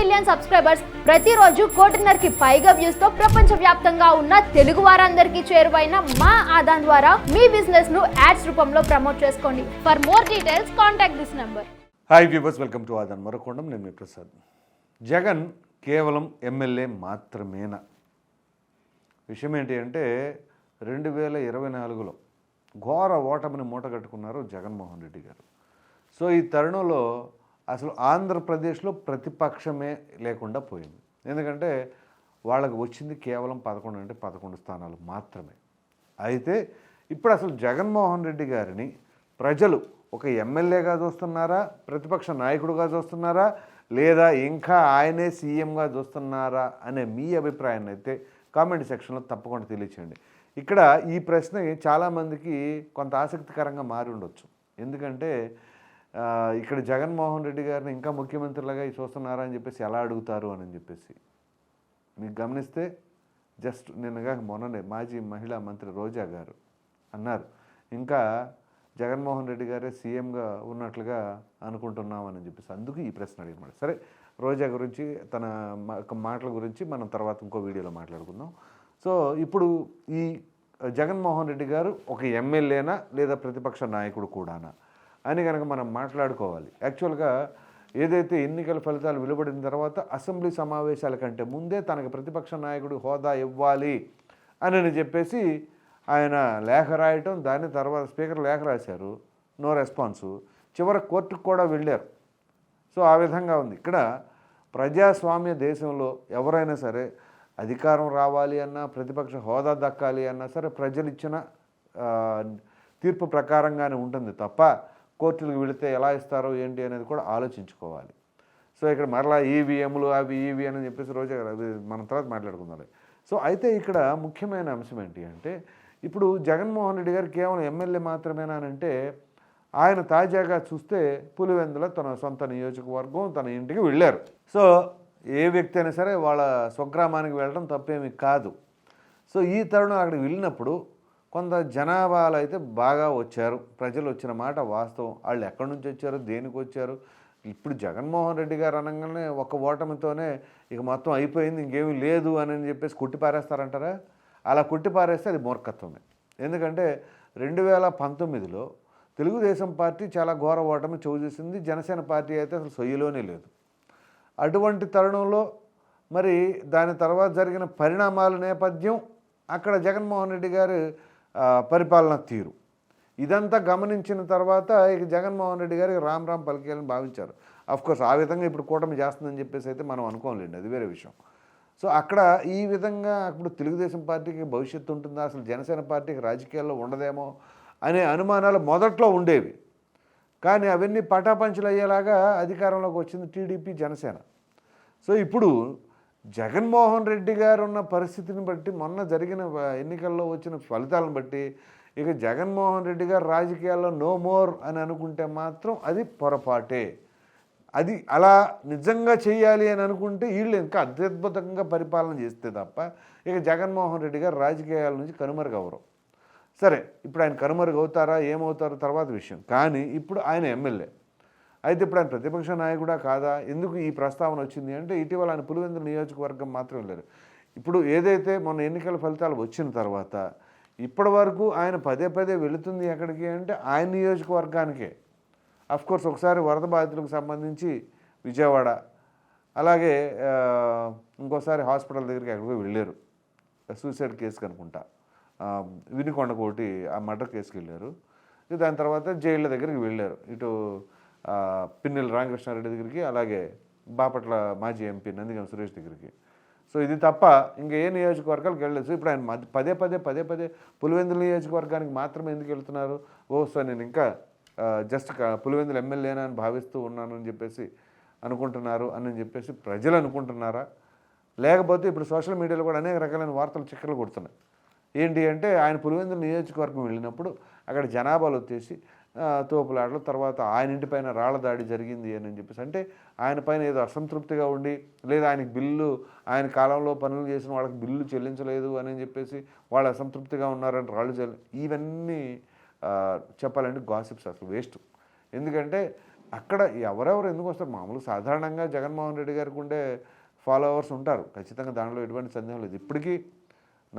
Million subscribers ప్రతిరోజు కోటిన్నరకి పైగా వ్యూస్తో ప్రపంచ వ్యాప్తంగా ఉన్న తెలుగు వారందరికీ చేరువైన మా ఆదాన్ ద్వారా మీ బిజినెస్ను యాడ్స్ రూపంలో ప్రమోట్ చేసుకోండి. For more details contact this number hi viewers welcome to Aadan మరొకొండం నేను మీ ప్రసాద్. జగన్ కేవలం ఎమ్మెల్యే మాత్రమేనా? విషయం ఏంటి అంటే రెండు వేల ఇరవై నాలుగులో ఘోర ఓటమిని మూటగట్టుకున్నారు జగన్మోహన్ రెడ్డి గారు. సో ఈ తరుణంలో అసలు ఆంధ్రప్రదేశ్లో ప్రతిపక్షమే లేకుండా పోయింది. ఎందుకంటే వాళ్ళకి వచ్చింది కేవలం పదకొండు అంటే పదకొండు స్థానాలు మాత్రమే. అయితే ఇప్పుడు అసలు జగన్మోహన్ రెడ్డి గారిని ప్రజలు ఒక ఎమ్మెల్యేగా చూస్తున్నారా ప్రతిపక్ష నాయకుడుగా చూస్తున్నారా లేదా ఇంకా ఆయనే సీఎంగా చూస్తున్నారా అనే మీ అభిప్రాయాన్ని అయితే కామెంట్ సెక్షన్లో తప్పకుండా తెలియచేయండి. ఇక్కడ ఈ ప్రశ్న చాలామందికి కొంత ఆసక్తికరంగా మారి ఉండొచ్చు. ఎందుకంటే ఇక్కడ జగన్మోహన్ రెడ్డి గారిని ఇంకా ముఖ్యమంత్రిలాగా చూస్తున్నారా అని చెప్పేసి ఎలా అడుగుతారు అని చెప్పేసి. మీకు గమనిస్తే జస్ట్ నిన్నగా మొన్ననే మాజీ మహిళా మంత్రి రోజా గారు అన్నారు. ఇంకా జగన్మోహన్ రెడ్డి గారే సీఎంగా ఉన్నట్లుగా అనుకుంటున్నామని చెప్పేసి అందుకు ఈ ప్రశ్న అడిగినమాట సరే రోజా గురించి తన మాటల గురించి మనం తర్వాత ఇంకో వీడియోలో మాట్లాడుకుందాం. సో ఇప్పుడు ఈ జగన్మోహన్ రెడ్డి గారు ఒక ఎమ్మెల్యేనా లేదా ప్రతిపక్ష నాయకుడు కూడానా? అని కనుక మనం మాట్లాడుకోవాలి. యాక్చువల్గా ఏదైతే ఎన్నికల ఫలితాలు వెలువడిన తర్వాత అసెంబ్లీ సమావేశాల కంటే ముందే తనకు ప్రతిపక్ష నాయకుడు హోదా ఇవ్వాలి అని చెప్పేసి ఆయన లేఖ రాయటం దాని తర్వాత స్పీకర్ లేఖ రాశారు. No response. చివరి కోర్టుకు కూడా వెళ్ళారు. సో ఆ విధంగా ఉంది. ఇక్కడ ప్రజాస్వామ్య దేశంలో ఎవరైనా సరే అధికారం రావాలి అన్నా ప్రతిపక్ష హోదా దక్కాలి అన్నా సరే ప్రజలు ఇచ్చిన తీర్పు ప్రకారంగానే ఉంటుంది తప్ప కోర్టులకు వెళితే ఎలా ఇస్తారో ఏంటి అనేది కూడా ఆలోచించుకోవాలి. సో ఇక్కడ మరలా ఈవీఎంలు అవి ఇవి అని చెప్పేసి రోజే మనం తర్వాత మాట్లాడుకుందాం సో అయితే ఇక్కడ ముఖ్యమైన అంశం ఏంటి అంటే ఇప్పుడు జగన్మోహన్ రెడ్డి గారు కేవలం ఎమ్మెల్యే మాత్రమేనా అంటే ఆయన తాజాగా చూస్తే పులివెందుల తన సొంత నియోజకవర్గం తన ఇంటికి వెళ్ళారు. సో ఏ వ్యక్తి అయినా సరే వాళ్ళ స్వగ్రామానికి వెళ్ళడం తప్పేమీ కాదు. సో ఈ తరుణం అక్కడికి వెళ్ళినప్పుడు కొంత జనాభాలు అయితే బాగా వచ్చారు. ప్రజలు వచ్చిన మాట వాస్తవం. వాళ్ళు ఎక్కడి నుంచి వచ్చారు? దేనికి వచ్చారు? ఇప్పుడు జగన్మోహన్ రెడ్డి గారు అనగానే ఒక ఓటమితోనే ఇక మొత్తం అయిపోయింది. ఇంకేమీ లేదు అని చెప్పేసి కొట్టి పారేస్తారంటారా? అలా కొట్టి పారేస్తే అది మూర్ఖత్వమే. ఎందుకంటే రెండు వేల పంతొమ్మిదిలో తెలుగుదేశం పార్టీ చాలా ఘోర ఓటమి చేసింది. జనసేన పార్టీ అయితే అసలు సొయ్యలోనే లేదు. అటువంటి తరుణంలో మరి దాని తర్వాత జరిగిన పరిణామాల నేపథ్యం అక్కడ జగన్మోహన్ రెడ్డి గారు పరిపాలన తీరు. ఇదంతా గమనించిన తర్వాత ఇక జగన్మోహన్ రెడ్డి గారికి రామ్ రామ్ పలికేయాలని భావించారు. కోర్స్ ఆ విధంగా ఇప్పుడు కూటమి చేస్తుందని చెప్పేసి అయితే మనం అనుకోలేండి అది వేరే విషయం. సో అక్కడ ఈ విధంగా ఇప్పుడు తెలుగుదేశం పార్టీకి భవిష్యత్తు ఉంటుందా? అసలు జనసేన పార్టీకి రాజకీయాల్లో ఉండదేమో అనే అనుమానాలు మొదట్లో ఉండేవి. కానీ అవన్నీ పటాపంచలు అయ్యేలాగా అధికారంలోకి వచ్చింది టీడీపీ జనసేన. సో ఇప్పుడు జగన్మోహన్ రెడ్డి గారు ఉన్న పరిస్థితిని బట్టి మొన్న జరిగిన ఎన్నికల్లో వచ్చిన ఫలితాలను బట్టి ఇక జగన్మోహన్ రెడ్డి గారు రాజకీయాల్లో నో మోర్ అని అనుకుంటే మాత్రం అది పొరపాటే. అది అలా నిజంగా చేయాలి అని అనుకుంటే వీళ్ళు ఇంకా అత్యద్భుతంగా పరిపాలన చేస్తే తప్ప ఇక జగన్మోహన్ రెడ్డి గారు రాజకీయాల నుంచి కనుమరుగవరు. సరే ఇప్పుడు ఆయన కనుమరుగవుతారా ఏమవుతారో తర్వాత విషయం. కానీ ఇప్పుడు ఆయన ఎమ్మెల్యే. అయితే ఇప్పుడు ఆయన ప్రతిపక్ష నాయకుడా కాదా? ఎందుకు ఈ ప్రస్తావన వచ్చింది? అంటే ఇటీవల ఆయన పులివెందుల నియోజకవర్గం మాత్రం వెళ్ళారు ఇప్పుడు ఏదైతే మొన్న ఎన్నికల ఫలితాలు వచ్చిన తర్వాత ఇప్పటి వరకు ఆయన పదే పదే వెళుతుంది ఎక్కడికి అంటే ఆయన నియోజకవర్గానికే. అఫ్ కోర్స్ ఒకసారి వరద బాధితులకు సంబంధించి విజయవాడ అలాగే ఇంకోసారి హాస్పిటల్ దగ్గరికి ఎక్కడికి వెళ్ళారు. సూసైడ్ కేసు కనుకుంటా ఆ, ఒకటి ఆ మర్డర్ కేసుకి వెళ్ళారు దాని తర్వాత జైళ్ళ దగ్గరికి వెళ్ళారు. ఇటు పిన్నెల రామకృష్ణారెడ్డి దగ్గరికి అలాగే బాపట్ల మాజీ ఎంపీ నందిగం సురేష్ దగ్గరికి. సో ఇది తప్ప ఇంకా ఏ నియోజకవర్గాలకు వెళ్ళలేదు. ఇప్పుడు ఆయన పదే పదే పదే పదే పులివెందుల నియోజకవర్గానికి మాత్రమే ఎందుకు వెళ్తున్నారు? ఓ సో నేను ఇంకా జస్ట్ పులివెందుల ఎమ్మెల్యేనా అని భావిస్తూ ఉన్నాను అని చెప్పేసి అనుకుంటున్నారు అని చెప్పేసి ప్రజలు అనుకుంటున్నారా? లేకపోతే ఇప్పుడు సోషల్ మీడియాలో కూడా అనేక రకాలైన వార్తలు చిక్కలు కొడుతున్నాయి. ఏంటి అంటే ఆయన పులివెందుల నియోజకవర్గం వెళ్ళినప్పుడు అక్కడ జనాభాలు వచ్చేసి తోపులాటలు తర్వాత ఆయన ఇంటిపైన రాళ్ళ దాడి జరిగింది అని చెప్పేసి. అంటే ఆయన పైన ఏదో అసంతృప్తిగా ఉండి లేదా ఆయనకి బిల్లు ఆయన కాలంలో పనులు చేసిన వాళ్ళకి బిల్లు చెల్లించలేదు అని చెప్పేసి వాళ్ళు అసంతృప్తిగా ఉన్నారని రాళ్ళు చెల్లి ఇవన్నీ చెప్పాలంటే గాసిప్స్ అసలు వేస్ట్. ఎందుకంటే అక్కడ ఎవరెవరు ఎందుకు వస్తారు? మామూలు సాధారణంగా జగన్మోహన్ రెడ్డి గారికి ఉండే ఫాలోవర్స్ ఉంటారు. ఖచ్చితంగా దానిలో ఎటువంటి సందేహం లేదు. ఇప్పటికీ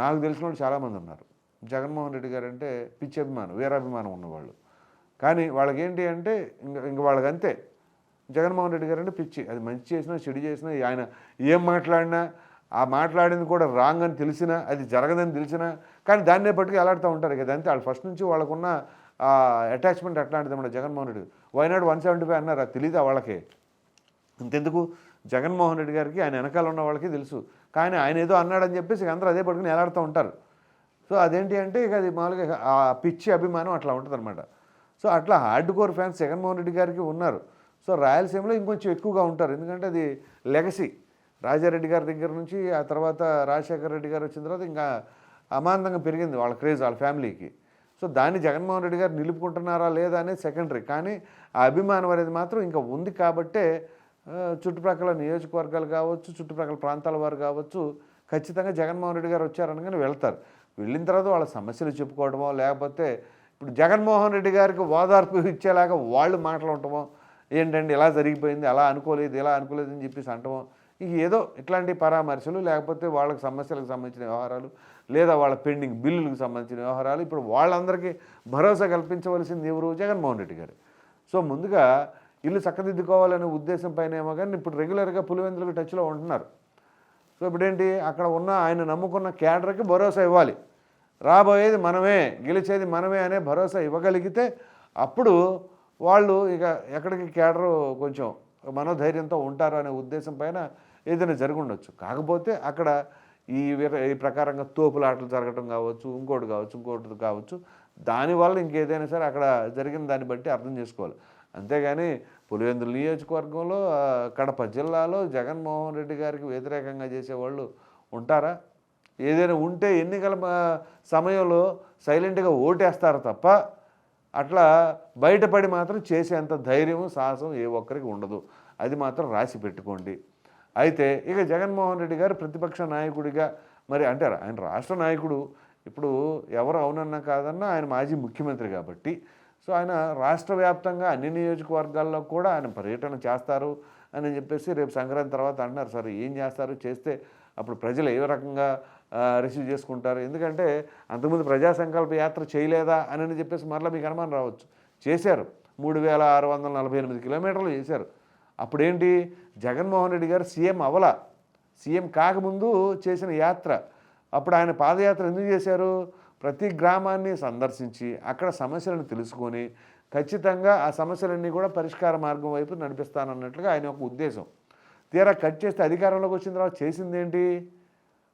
నాకు తెలిసిన వాళ్ళు చాలామంది ఉన్నారు. జగన్మోహన్ రెడ్డి గారు అంటే పిచ్చి అభిమానం వీరాభిమానం ఉన్నవాళ్ళు. కానీ వాళ్ళకేంటి అంటే ఇంక ఇంక వాళ్ళకంతే. జగన్మోహన్ రెడ్డి గారు అంటే పిచ్చి. అది మంచి చేసినా చెడు చేసినా ఆయన ఏం మాట్లాడినా ఆ మాట్లాడింది కూడా రాంగ్ అని తెలిసినా అది జరగదని తెలిసినా కానీ దాన్నే పట్టుకు ఎలాడుతూ ఉంటారు కదా. అంతే. వాళ్ళు ఫస్ట్ నుంచి వాళ్ళకున్న అటాచ్మెంట్ అట్లాంటిది మన జగన్మోహన్ రెడ్డి. వైనాడు వన్ సెవెంటీ ఫైవ్ అన్నారు? అది తెలీదా వాళ్ళకి? ఇంతెందుకు? జగన్మోహన్ రెడ్డి గారికి ఆయన వెనకాల ఉన్న వాళ్ళకి తెలుసు. కానీ ఆయన ఏదో అన్నాడని చెప్పేసి ఇక అందరూ అదే పట్టుకుని ఎలాడుతూ ఉంటారు. సో అదేంటి అంటే ఇక అది మామూలుగా ఆ పిచ్చి అభిమానం అట్లా ఉంటుంది సో అట్లా hard core fans Jaganmohan Reddy గారికి ఉన్నారు. సో రాయలసీమలో ఇంకొంచెం ఎక్కువగా ఉంటారు. ఎందుకంటే అది లెగసీ రాజారెడ్డి గారి దగ్గర నుంచి ఆ తర్వాత రాజశేఖర రెడ్డి గారు వచ్చిన తర్వాత ఇంకా అమాంతంగా పెరిగింది వాళ్ళ క్రేజ్ వాళ్ళ ఫ్యామిలీకి సో దాన్ని జగన్మోహన్ రెడ్డి గారు నిలుపుకుంటున్నారా లేదా అనేది సెకండరీ కానీ ఆ అభిమానం అనేది మాత్రం ఇంకా ఉంది కాబట్టే చుట్టుప్రక్కల నియోజకవర్గాలు కావచ్చు చుట్టుప్రక్కల ప్రాంతాల వారు కావచ్చు ఖచ్చితంగా జగన్మోహన్ రెడ్డి గారు వచ్చారనగానే వెళ్తారు. వెళ్ళిన తర్వాత వాళ్ళ సమస్యలు చెప్పుకోవడమో లేకపోతే ఇప్పుడు జగన్మోహన్ రెడ్డి గారికి ఓదార్పు ఇచ్చేలాగా వాళ్ళు మాట్లాడటమో ఏంటండి ఇలా జరిగిపోయింది అలా అనుకోలేదు ఇలా అనుకోలేదు అని చెప్పేసి అంటమో ఇక ఏదో ఇట్లాంటి పరామర్శలు లేకపోతే వాళ్ళకి సమస్యలకు సంబంధించిన వ్యవహారాలు లేదా వాళ్ళ పెండింగ్ బిల్లులకు సంబంధించిన వ్యవహారాలు ఇప్పుడు వాళ్ళందరికీ భరోసా కల్పించవలసింది ఎవరు? జగన్మోహన్ రెడ్డి గారు. సో ముందుగా ఇల్లు చక్కదిద్దుకోవాలనే ఉద్దేశం పైన ఏమో కానీ ఇప్పుడు రెగ్యులర్గా పులివెందులకు టచ్లో ఉంటున్నారు. సో ఇప్పుడేంటి అక్కడ ఉన్న ఆయన నమ్ముకున్న క్యాడర్కి భరోసా ఇవ్వాలి. రాబోయేది మనమే గెలిచేది మనమే అనే భరోసా ఇవ్వగలిగితే అప్పుడు వాళ్ళు ఇక ఎక్కడికి కేడరు కొంచెం మనోధైర్యంతో ఉంటారు అనే ఉద్దేశం పైన ఏదైనా జరుగుండొచ్చు. కాకపోతే అక్కడ ఈ ఈ ప్రకారంగా తోపులాటలు జరగటం కావచ్చు ఇంకోటి కావచ్చు ఇంకోటి కావచ్చు దానివల్ల ఇంకేదైనా సరే అక్కడ జరిగిన దాన్ని బట్టి అర్థం చేసుకోవాలి. అంతేగాని పులివెందుల నియోజకవర్గంలో కడప జిల్లాలో జగన్మోహన్ రెడ్డి గారికి వ్యతిరేకంగా చేసేవాళ్ళు ఉంటారా? ఏదైనా ఉంటే ఎన్నికల సమయంలో సైలెంట్గా ఓటేస్తారు తప్ప అట్లా బయటపడి మాత్రం చేసేంత ధైర్యం సాహసం ఏ ఒక్కరికి ఉండదు. అది మాత్రం రాసి పెట్టుకోండి. అయితే ఇక జగన్మోహన్ రెడ్డి గారు ప్రతిపక్ష నాయకుడిగా మరి అంటారు ఆయన రాష్ట్ర నాయకుడు. ఇప్పుడు ఎవరు అవునన్నా కాదన్నా ఆయన మాజీ ముఖ్యమంత్రి కాబట్టి. సో ఆయన రాష్ట్ర వ్యాప్తంగా అన్ని నియోజకవర్గాల్లో కూడా ఆయన పర్యటన చేస్తారు అని చెప్పేసి రేపు సంక్రాంతి తర్వాత అంటున్నారు. సరే ఏం చేస్తారు? చేస్తే అప్పుడు ప్రజలు ఏ రకంగా రిసీవ్ చేసుకుంటారు. ఎందుకంటే అంతకుముందు ప్రజా సంకల్ప యాత్ర చేయలేదా అని చెప్పేసి మరలా మీకు అనుమానం రావచ్చు. చేశారు. మూడు వేల ఆరు వందల నలభై ఎనిమిది కిలోమీటర్లు చేశారు. అప్పుడేంటి? జగన్మోహన్ రెడ్డి గారు సీఎం అవల. సీఎం కాకముందు చేసిన యాత్ర. అప్పుడు ఆయన పాదయాత్ర ఎందుకు చేశారు? ప్రతి గ్రామాన్ని సందర్శించి అక్కడ సమస్యలను తెలుసుకొని ఖచ్చితంగా ఆ సమస్యలన్నీ కూడా పరిష్కార మార్గం వైపు నడిపిస్తానన్నట్లుగా ఆయన ఒక ఉద్దేశం. తీరా కట్ చేస్తే అధికారంలోకి వచ్చిన తర్వాత చేసింది ఏంటి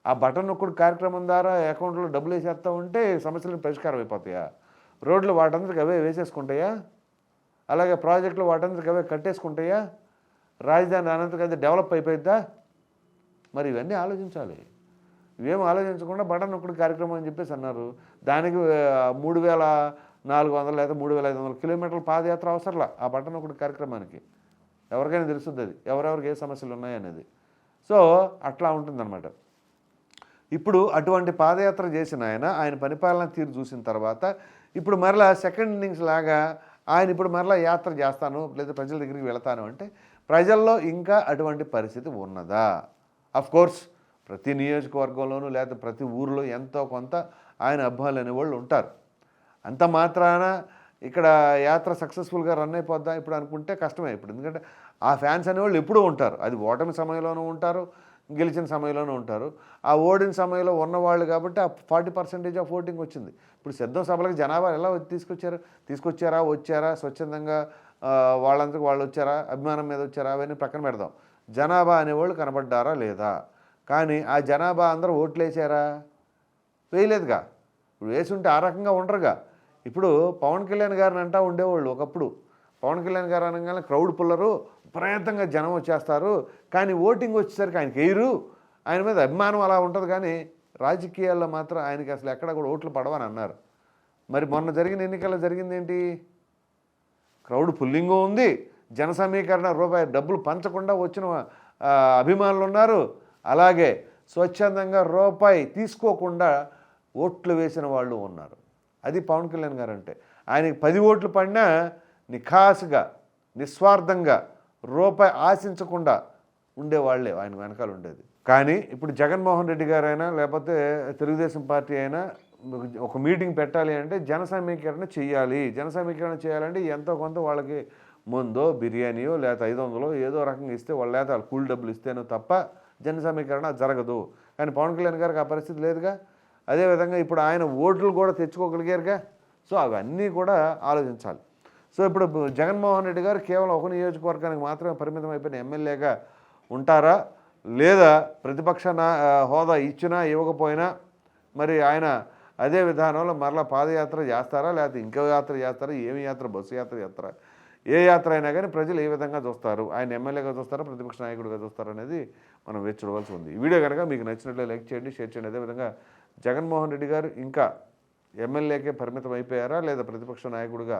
ఆ బటన్ నొక్కుడు కార్యక్రమం ద్వారా అకౌంట్లో డబ్బులు వేసేస్తా ఉంటే సమస్యలు పరిష్కారం అయిపోతాయా? రోడ్లు వాటందరికి అవే వేసేసుకుంటాయా? అలాగే ప్రాజెక్టులు వాటందరికి అవే కట్టేసుకుంటాయా? రాజధాని అనంతరికి అది డెవలప్ అయిపోయిద్దా? మరి ఇవన్నీ ఆలోచించాలి. ఇవేం ఆలోచించకుండా బటన్ ఒక్కడి కార్యక్రమం అని చెప్పేసి అన్నారు. దానికి మూడు వేల నాలుగు వందల లేదా మూడు వేల ఐదు వందల కిలోమీటర్ల పాదయాత్ర అవసరంలా ఆ బటన్ ఒకటి కార్యక్రమానికి. ఎవరికైనా తెలుస్తుంది అది. ఎవరెవరికి ఏ సమస్యలు ఉన్నాయనేది. సో అట్లా ఉంటుందన్నమాట. ఇప్పుడు అటువంటి పాదయాత్ర చేసిన ఆయన ఆయన పరిపాలన తీరు చూసిన తర్వాత ఇప్పుడు మరలా సెకండ్ ఇన్నింగ్స్ లాగా ఆయన ఇప్పుడు మరలా యాత్ర చేస్తాను లేదా ప్రజల దగ్గరికి వెళతాను అంటే ప్రజల్లో ఇంకా అటువంటి పరిస్థితి ఉన్నదా? అఫ్ కోర్స్ ప్రతి నియోజకవర్గంలోనూ లేదా ప్రతి ఊరిలో ఎంతో కొంత ఆయన అబ్బాయిలు అనేవాళ్ళు ఉంటారు. అంత మాత్రాన ఇక్కడ యాత్ర సక్సెస్ఫుల్గా రన్ అయిపోద్దా ఇప్పుడు అనుకుంటే కష్టమే ఇప్పుడు. ఎందుకంటే ఆ ఫ్యాన్స్ అనేవాళ్ళు ఎప్పుడూ ఉంటారు. అది ఓటమి సమయంలోనూ ఉంటారు. గెలిచిన సమయంలోనే ఉంటారు. ఆ ఓడిన సమయంలో ఉన్నవాళ్ళు కాబట్టి ఆ ఫార్టీ పర్సెంటేజ్ ఆఫ్ ఓటింగ్ వచ్చింది. ఇప్పుడు సిద్ధం సభలకు జనాభా ఎలా తీసుకొచ్చారు? తీసుకొచ్చారా? వచ్చారా? స్వచ్ఛందంగా వాళ్ళందరికీ వాళ్ళు వచ్చారా? అభిమానం మీద వచ్చారా? అవన్నీ పక్కన పెడదాం. జనాభా అనేవాళ్ళు కనబడ్డారా లేదా? కానీ ఆ జనాభా అందరూ ఓట్లు వేసారా? వేయలేదుగా. ఇప్పుడు వేసి ఉంటే ఆ రకంగా ఉండరుగా. ఇప్పుడు పవన్ కళ్యాణ్ గారిని అంటా ఉండేవాళ్ళు ఒకప్పుడు. పవన్ కళ్యాణ్ గారు అనగానే క్రౌడ్ పుల్లరు విపరీతంగా జనం వచ్చేస్తారు. కానీ ఓటింగ్ వచ్చేసరికి ఆయనకి వేయరు ఆయన మీద అభిమానం అలా ఉంటుంది కానీ రాజకీయాల్లో మాత్రం ఆయనకి అసలు ఎక్కడ కూడా ఓట్లు పడవని అన్నారు. మరి మొన్న జరిగిన ఎన్నికల్లో జరిగింది ఏంటి? క్రౌడ్ పుల్లింగ్ ఉంది. జన సమీకరణ రూపాయి డబ్బులు పంచకుండా వచ్చిన అభిమానులు ఉన్నారు. అలాగే స్వచ్ఛందంగా రూపాయి తీసుకోకుండా ఓట్లు వేసిన వాళ్ళు ఉన్నారు. అది పవన్ కళ్యాణ్ గారు అంటే ఆయనకి పది ఓట్లు పడినా నిఖాసుగా నిస్వార్థంగా రూపాయి ఆశించకుండా ఉండేవాళ్ళే ఆయన వెనకాల ఉండేది. కానీ ఇప్పుడు జగన్మోహన్ రెడ్డి గారైనా లేకపోతే తెలుగుదేశం పార్టీ అయినా ఒక మీటింగ్ పెట్టాలి అంటే జన సమీకరణ చేయాలి జన సమీకరణ చేయాలంటే ఎంతో కొంత వాళ్ళకి ముందో బిర్యానీయో లేకపోతే ఐదు వందలో ఏదో రకంగా ఇస్తే వాళ్ళు లేకపోతే వాళ్ళు కూల్ డబ్బులు ఇస్తేనో తప్ప జన సమీకరణ జరగదు. కానీ పవన్ కళ్యాణ్ గారికి ఆ పరిస్థితి లేదుగా. అదేవిధంగా ఇప్పుడు ఆయన ఓట్లు కూడా తెచ్చుకోగలిగారుగా. సో అవన్నీ కూడా ఆలోచించాలి. సో ఇప్పుడు జగన్మోహన్ రెడ్డి గారు కేవలం ఒక నియోజకవర్గానికి మాత్రమే పరిమితం అయిపోయిన ఎమ్మెల్యేగా ఉంటారా? లేదా ప్రతిపక్ష నా హోదా ఇచ్చినా ఇవ్వకపోయినా మరి ఆయన అదే విధానంలో మరలా పాదయాత్ర చేస్తారా? లేకపోతే ఇంకో యాత్ర చేస్తారా? ఏమి యాత్ర? బస్సు యాత్ర చేస్తారా? ఏ యాత్ర అయినా కానీ ప్రజలు ఏ విధంగా చూస్తారు? ఆయన ఎమ్మెల్యేగా చూస్తారా? ప్రతిపక్ష నాయకుడిగా చూస్తారా అనేది మనం వేచి చూడవలసి ఉంది. ఈ వీడియో కనుక మీకు నచ్చినట్లే లైక్ చేయండి షేర్ చేయండి. అదేవిధంగా జగన్మోహన్ రెడ్డి గారు ఇంకా ఎమ్మెల్యేకే పరిమితం అయిపోయారా? లేదా ప్రతిపక్ష నాయకుడిగా